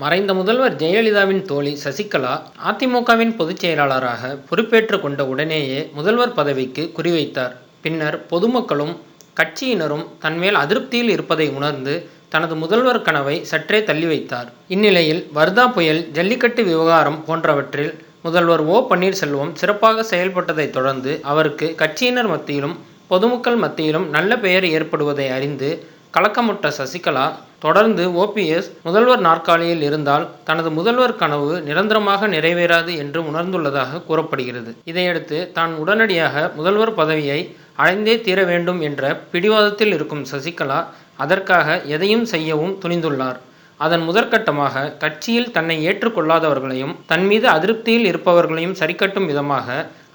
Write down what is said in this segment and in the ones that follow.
மறைந்த முதல்வர் ஜெயலலிதாவின் தோழி சசிகலா அதிமுகவின் பொதுச் செயலாளராக பொறுப்பேற்றுக் கொண்ட உடனேயே முதல்வர் பதவிக்கு குறிவைத்தார். பின்னர் பொதுமக்களும் கட்சியினரும் தன்மேல் அதிருப்தியில் இருப்பதை உணர்ந்து தனது முதல்வர் கனவை சற்றே தள்ளி வைத்தார். இந்நிலையில் வர்தா புயல் ஜல்லிக்கட்டு விவகாரம் போன்றவற்றில் முதல்வர் ஓ. பன்னீர்செல்வம் சிறப்பாக செயல்பட்டதை தொடர்ந்து அவருக்கு கட்சியினர் மத்தியிலும் பொதுமக்கள் மத்தியிலும் நல்ல பெயர் ஏற்படுவதை அறிந்து கலக்கமுற்ற சசிகலா தொடர்ந்து ஓபிஎஸ் முதல்வர் நாற்காலியில் இருந்தால் தனது முதல்வர் கனவு நிரந்தரமாக நிறைவேறாது என்று உணர்ந்துள்ளதாக கூறப்படுகிறது. இதையடுத்து தான் உடனடியாக முதல்வர் பதவியை அடைந்தே தீர வேண்டும் என்ற பிடிவாதத்தில் இருக்கும் சசிகலா அதற்காக எதையும் செய்யவும் துணிந்துள்ளார். அதன் முதற்கட்டமாக கட்சியில் தன்னை ஏற்றுக்கொள்ளாதவர்களையும் தன் மீது அதிருப்தியில் இருப்பவர்களையும் சரிக்கட்டும் விதமாக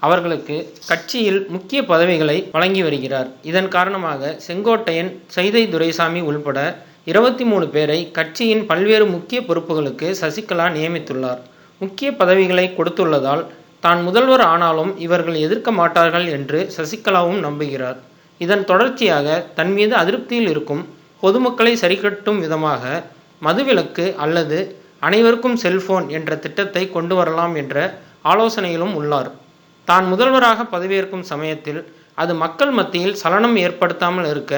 அவர்களுக்கு கட்சியில் முக்கிய பதவிகளை வழங்கி வருகிறார். இதன் காரணமாக செங்கோட்டையன் சைதை துரைசாமி உள்பட இருபத்தி மூணு பேரை கட்சியின் பல்வேறு முக்கிய பொறுப்புகளுக்கு சசிகலா நியமித்துள்ளார். முக்கிய பதவிகளை கொடுத்துள்ளதால் தான் முதல்வர் ஆனாலும் இவர்கள் எதிர்க்க மாட்டார்கள் என்று சசிகலாவும் நம்புகிறார். இதன் தொடர்ச்சியாக தன் மீது அதிருப்தியில் இருக்கும் பொதுமக்களை சரிக்கட்டும் விதமாக மதுவிலக்கு அல்லது அனைவருக்கும் செல்போன் என்ற திட்டத்தை கொண்டு வரலாம் என்ற ஆலோசனையிலும் உள்ளார். தான் முதல்வராக பதவியேற்கும் சமயத்தில் அது மக்கள் மத்தியில் சலனம் ஏற்படுத்தாமல் இருக்க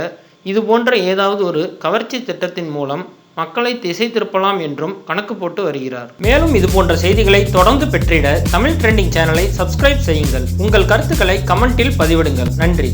இது போன்ற ஏதாவது ஒரு கவர்ச்சி திட்டத்தின் மூலம் மக்களை திசை திருப்பலாம் என்றும் கணக்கு போட்டு வருகிறார். மேலும் இது போன்ற செய்திகளை தொடர்ந்து பெற்றிட தமிழ் ட்ரெண்டிங் சேனலை சப்ஸ்கிரைப் செய்யுங்கள். உங்கள் கருத்துக்களை கமெண்டில் பதிவிடுங்கள். நன்றி.